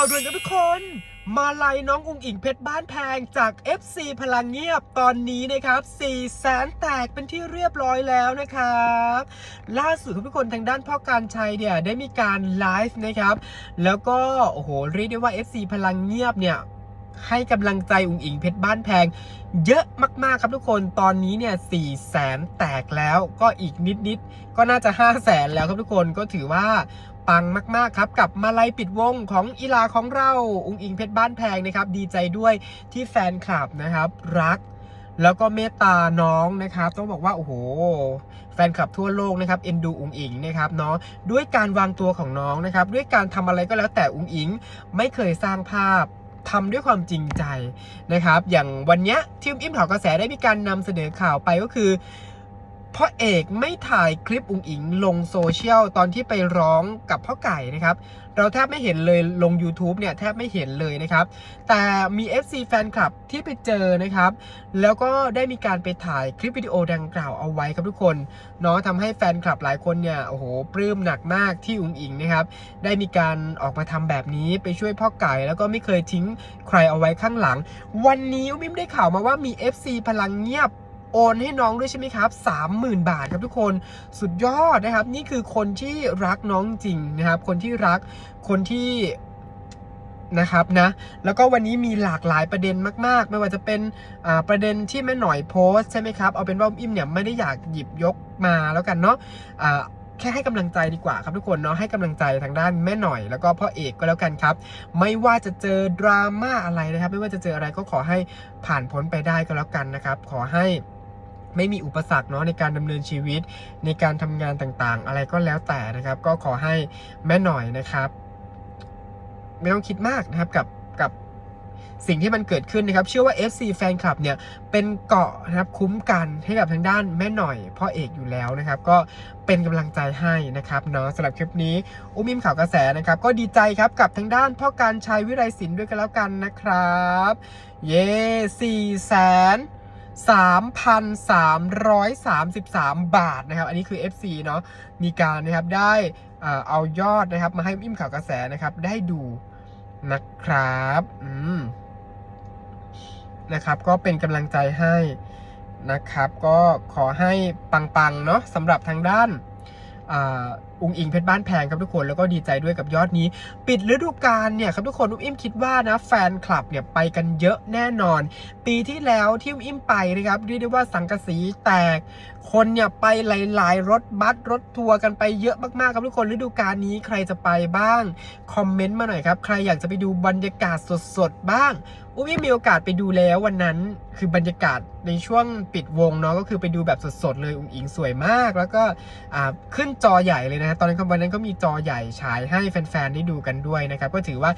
าวด่วนกับทุกคน มาลัยน้องอุงอิงเพชรบ้านแพงจาก FC พลังเงียบตอนนี้นะครับ4แสนแตกเป็นที่เรียบร้อยแล้วนะครับ ล่าสุดทุกคนทางด้านพ่อการชัยเนี่ยได้มีการไลฟ์นะครับ แล้วก็โอ้โหเรียกได้ว่า FC พลังเงียบเนี่ยให้กำลังใจอุงอิงเพชรบ้านแพง เยอะมาก ๆ ครับทุกคนตอนนี้เนี่ยสี่แสนแตกแล้วก็อีกนิด ๆ ก็น่าจะ5 0 0แสนแล้วครับทุกคนก็ถือว่า ปังมาก ๆ ครับ กับมาลัยปิดวงของอีลาของเราอุงอิงเพชรบ้านแพงนะครับ ดีใจด้วยที่แฟนคลับนะครับ รักแล้วก็เมตตาน้องนะครับ ต้องบอกว่า โอ้โห แฟนคลับทั่วโลกนะครับเอ็นดูอุงอิงนะครับเนาะด้วยการวางตัวของน้องนะครับ ด้วยการทำอะไรก็แล้วแต่อุงอิง ไม่เคยสร้างภาพทำด้วยความจริงใจนะครับ อย่างวันเนี้ยที่อิ่มถอกระแสได้มีการนำเสนอข่าวไปก็คือ พ่อเอกไม่ถ่ายคลิปอุงอิงลงโซเชียลตอนที่ไปร้องกับพ่อไก่นะครับ เราแทบไม่เห็นเลยลง YouTube เนี่ยแทบไม่เห็นเลยนะครับ แต่มี FC แฟนคลับที่ไปเจอนะครับ แล้วก็ได้มีการไปถ่ายคลิปวิดีโอดังกล่าวเอาไว้ครับทุกคนเนาะทำให้แฟนคลับหลายคนเนี่ยโอ้โหปลื้มหนักมากที่อุงอิงนะครับ ได้มีการออกมาทำแบบนี้ไปช่วยพ่อไก่ แล้วก็ไม่เคยทิ้งใครเอาไว้ข้างหลัง วันนี้มิมได้ข่าวมาว่ามี FC พลังเงียบ โอนให้น้องด้วยใช่ไหมครับ 30,000 บาทครับทุกคนสุดยอดนะครับ นี่คือคนที่รักน้องจริงนะครับ คนที่รักคนที่นะครับนะแล้วก็วันนี้มีหลากหลายประเด็นมาก ๆ ไม่ว่าจะเป็นประเด็นที่แม่หน่อยโพสใช่ไหมครับเอาเป็นว่าอิมเนี่ยไม่ได้อยากหยิบยกมาแล้วกันเนาะอ่าแค่ให้กำลังใจดีกว่าครับทุกคนเนาะให้กำลังใจทางด้านแม่หน่อย แล้วก็พ่อเอกก็แล้วกันครับ ไม่ว่าจะเจอดราม่าอะไรนะครับ ไม่ว่าจะเจออะไรก็ขอให้ผ่านพ้นไปได้ก็แล้วกันนะครับ ขอให้ ไม่มีอุปสรรคเนาะในการดำเนินชีวิตในการทำงานต่างๆ อะไรก็แล้วแต่นะครับ ก็ขอให้แม่หน่อยนะครับ ไม่ต้องคิดมากนะครับกับกับสิ่งที่มันเกิดขึ้นนะครับ เชื่อว่า FC แฟนคลับเนี่ยเป็นเกาะนะครับคุ้มกันให้กับทางด้านแม่หน่อยพ่อเอกอยู่แล้วนะครับ ก็เป็นกำลังใจให้นะครับเนาะสำหรับคลิปนี้ อุ้มิมข่าวกระแสนะครับ ก็ดีใจครับกับทางด้านพ่อการชัยวิไลศิลป์ด้วยกันแล้วกันนะครับ เย้สี่แสน 3,333 บาทนะครับ อันนี้คือ FC เนาะมีการนะครับได้เอายอดนะครับ มาให้อิ่มข่าวกระแสนะครับ ได้ดูนะครับอืมนะครับ ก็เป็นกำลังใจให้นะครับ ก็ขอให้ปังๆเนาะสำหรับทางด้าน อุงอิงเพชรบ้านแพงครับทุกคนแล้วก็ดีใจด้วยกับยอดนี้ ปิดฤดูกาลเนี่ยครับทุกคนอุ้มอิ่มคิดว่านะแฟนคลับเนี่ยไปกันเยอะแน่นอน ปีที่แล้วที่อุ้มอิ่มไปนะครับเรียกได้ว่าสังกสีแตก คนเนี่ยไปหลาย ๆ รถบัสรถทัวร์กันไปเยอะมากๆครับทุกคนฤดูกาลนี้ใครจะไปบ้างคอมเมนต์มาหน่อยครับใครอยากจะไปดูบรรยากาศสดๆบ้างอุ้มอิ่มีโอกาสไปดูแล้ววันนั้นคือบรรยากาศในช่วงปิดวงเนาะก็คือไปดูแบบสดๆเลยอุ้งอิงสวยมาก แล้วก็ขึ้นจอใหญ่เลยนะตอนนั้นวันนั้นก็มีจอใหญ่ฉายให้แฟนๆได้ดูกันด้วยนะครับก็ถือว่า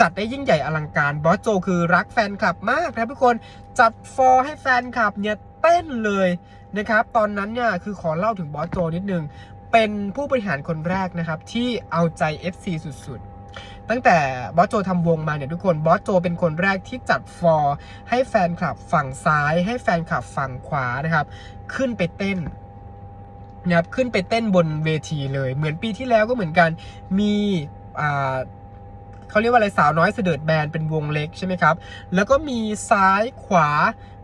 จัดได้ยิ่งใหญ่อลังการบอสโจคือรักแฟนคลับมากนะทุกคนจัดฟอร์ให้แฟนคลับเนี่ยเต้นเลยนะครับตอนนั้นเนี่ยคือขอเล่าถึงบอสโจนิดนึงเป็นผู้บริหารคนแรกนะครับที่เอาใจ FC สุดๆ ตั้งแต่บอสโจทำวงมาเนี่ยทุกคนบอสโจเป็นคนแรกที่จัดฟอร์ให้แฟนคลับฝั่งซ้าย ให้แฟนคลับฝั่งขวานะครับ ขึ้นไปเต้นนะครับขึ้นไปเต้นบนเวทีเลย เหมือนปีที่แล้วก็เหมือนกันมีอ่า เขาเรียกว่าอะไรสาวน้อยเสดิร์ดแบนเป็นวงเล็กใช่ไหมครับ แล้วก็มีซ้ายขวา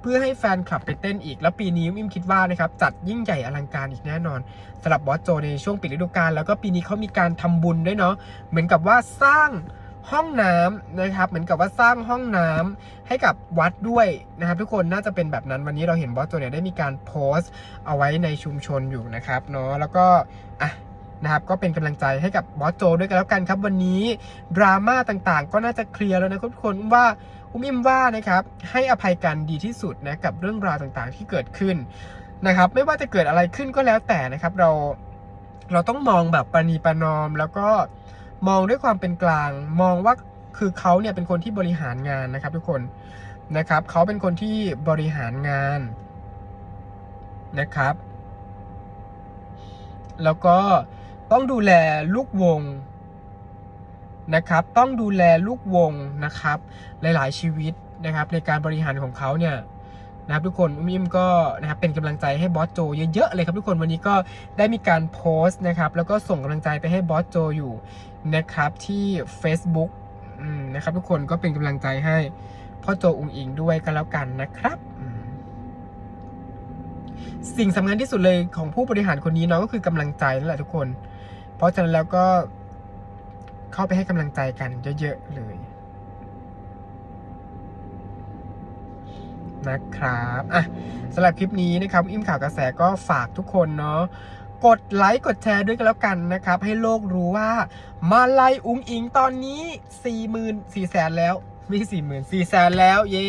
เพื่อให้แฟนคลับไปเต้นอีก แล้วปีนี้อิมคิดว่านะครับจัดยิ่งใหญ่อลังการอีกแน่นอนสำหรับบอสโจในช่วงปิดฤดูกาลแล้วก็ปีนี้เขามีการทำบุญด้วยเนาะเหมือนกับว่าสร้างห้องน้ำนะครับ เหมือนกับว่าสร้างห้องน้ำให้กับวัดด้วยนะครับ ทุกคนน่าจะเป็นแบบนั้นวันนี้เราเห็นบอสโจเนี่ยได้มีการโพสต์เอาไว้ในชุมชนอยู่นะครับเนาะแล้วก็อะ นะครับก็เป็นกำลังใจให้กับบอสโจด้วยกันแล้วกันครับ วันนี้ดราม่าต่างๆ ก็น่าจะเคลียร์แล้วนะทุกคนว่าอุ้มอิมว่านะครับให้อภัยกันดีที่สุดนะกับเรื่องราวต่างๆที่เกิดขึ้นนะครับ ไม่ว่าจะเกิดอะไรขึ้นก็แล้วแต่นะครับเราเราต้องมองแบบปณีประนอม แล้วก็มองด้วยความเป็นกลาง มองว่าคือเขาเนี่ยเป็นคนที่บริหารงานนะครับ ทุกคนนะครับเขาเป็นคนที่บริหารงานนะครับ แล้วก็ ต้องดูแลลูกวงนะครับ ต้องดูแลลูกวงนะครับ หลาย ๆ ชีวิตนะครับ ในการบริหารของเขาเนี่ยนะครับทุกคนอุ้มอิมก็นะครับเป็นกำลังใจให้บอสโจเยอะๆเลยครับทุกคนวันนี้ก็ได้มีการโพสต์นะครับ แล้วก็ส่งกำลังใจไปให้บอสโจอยู่นะครับที่ Facebook นะครับทุกคนก็เป็นกำลังใจให้พ่อโจอุงอิงด้วยกันแล้วกันนะครับ สิ่งสำคัญที่สุดเลยของผู้บริหารคนนี้เนาะก็คือกำลังใจนั่นแหละทุกคน ราะฉะนั้นแล้วก็เข้าไปให้กำลังใจกันเยอะๆเลยนะครับอะสำหรับคลิปนี้นะครับอิมข่าวกระแสก็ฝากทุกคนเนาะกดไลค์กดแชร์ด้วยกันแล้วกันนะครับ ให้โลกรู้ว่า มาลายอุ้งอิงตอนนี้4 0 0 0 0 4แสนแล้ว ไม่สี่หมื่นสี่แสนแล้ว เย่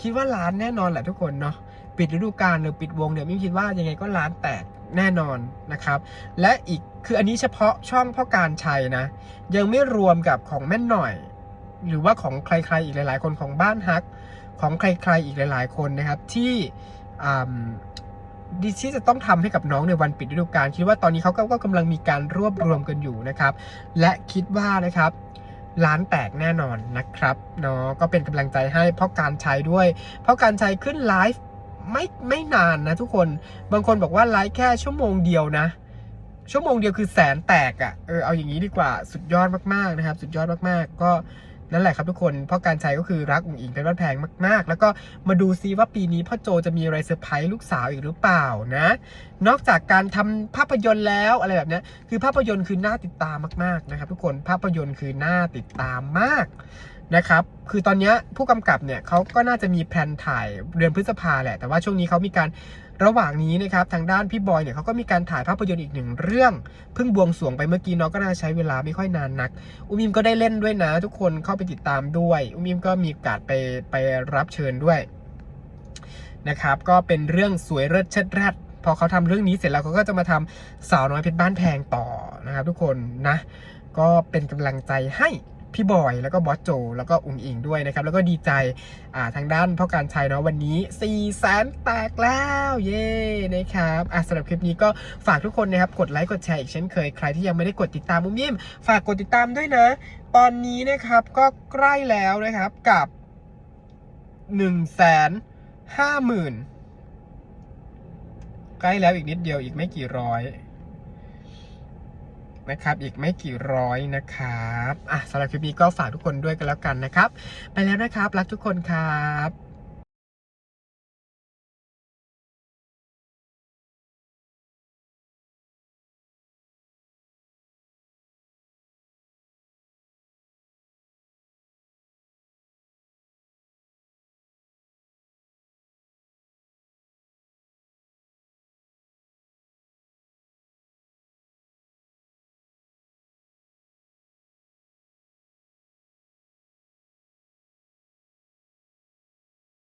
คิดว่าล้านแน่นอนแหละทุกคนเนาะ ปิดฤดูกาลหรือปิดวงเนี่ยไม่คิดว่ายังไงก็ล้านแตกแน่นอนนะครับ และอีกคืออันนี้เฉพาะช่องพ่อการชัยนะ ยังไม่รวมกับของแม่นหน่อย หรือว่าของใครๆอีกหลาย ๆ คนของบ้านฮัก ของใครๆอีกหลาย ๆ คนนะครับที่ดิที่จะต้องทำให้กับน้องในวันปิดฤดูกาลคิดว่าตอนนี้เขาก็ก็กำลังมีการรวบรวมกันอยู่นะครับ และคิดว่านะครับร้านแตกแน่นอนนะครับเนาะก็เป็นกำลังใจให้พราะการใช้ด้วยพราะการใช้ขึ้นไลฟ์ ไม่ไม่นานนะทุกคนบางคนบอกว่าไลฟ์แค่ชั่วโมงเดียวนะ ชั่วโมงเดียวคือแสนแตกอะ่ะเออเอาอย่างนี้ดีกว่าสุดยอดมากๆนะครับ สุดยอดมากๆ ก็นั่นแหละครับทุกคนเพราะการใช้ก็คือรักอุ๋งอิงเป็นบ้านแพงมาก ๆ แล้วก็มาดูซิว่าปีนี้พ่อโจจะมีอะไรเซอร์ไพรส์ลูกสาวอีกหรือเปล่านะ นอกจากการทำภาพยนตร์แล้วอะไรแบบนี้คือภาพยนตร์คือน่าติดตามมาก ๆ นะครับ ทุกคนภาพยนตร์คือน่าติดตามมาก นะครับ คือตอนนี้ผู้กำกับเนี่ยเขาก็น่าจะมีแผนถ่ายเดือนพฤษภาแหละ แต่ว่าช่วงนี้เขามีการระหว่างนี้นะครับทางด้านพี่บอยเนี่ยเขาก็มีการถ่ายภาพยนตร์อีกหนึ่งเรื่องเพิ่งบวงสรวงไปเมื่อกี้เนาะก็น่าใช้เวลาไม่ค่อยนานนัก อุมิมก็ได้เล่นด้วยนะ ทุกคนเข้าไปติดตามด้วย อุมิมก็มีโอกาสไปไปรับเชิญด้วยนะครับ ก็เป็นเรื่องสวยเลิศเชิดแรดพอเขาทำเรื่องนี้เสร็จแล้วเขาก็จะมาทำสาวน้อยเพชรบ้านแพงต่อนะครับ ทุกคนนะ ก็เป็นกำลังใจให้ พี่บอยแล้วก็บอสโจ แล้วก็อุงอิงด้วยนะครับ แล้วก็ดีใจอ่าทางด้านพ่อการชัยเนาะวันนี้4ี่แสนแตกแล้วเย้นะครับอะสำหรับคลิปนี้ก็ฝากทุกคนนะครับกดไลค์กดแชร์อีกเช่นเคยใครที่ยังไม่ได้กดติดตามมุมยิ้มฝากกดติดตามด้วยนะ ตอนนี้นะครับก็ใกล้แล้วนะครับกับ1นึ่งแสนห้าหมื่นใกล้แล้วอีกนิดเดียวอีกไม่กี่ร้อย นะครับ อีกไม่กี่ร้อยนะครับอะสำหรับคลิปนี้ก็ฝากทุกคนด้วยกันแล้วกันนะครับ ไปแล้วนะครับ รักทุกคนครับ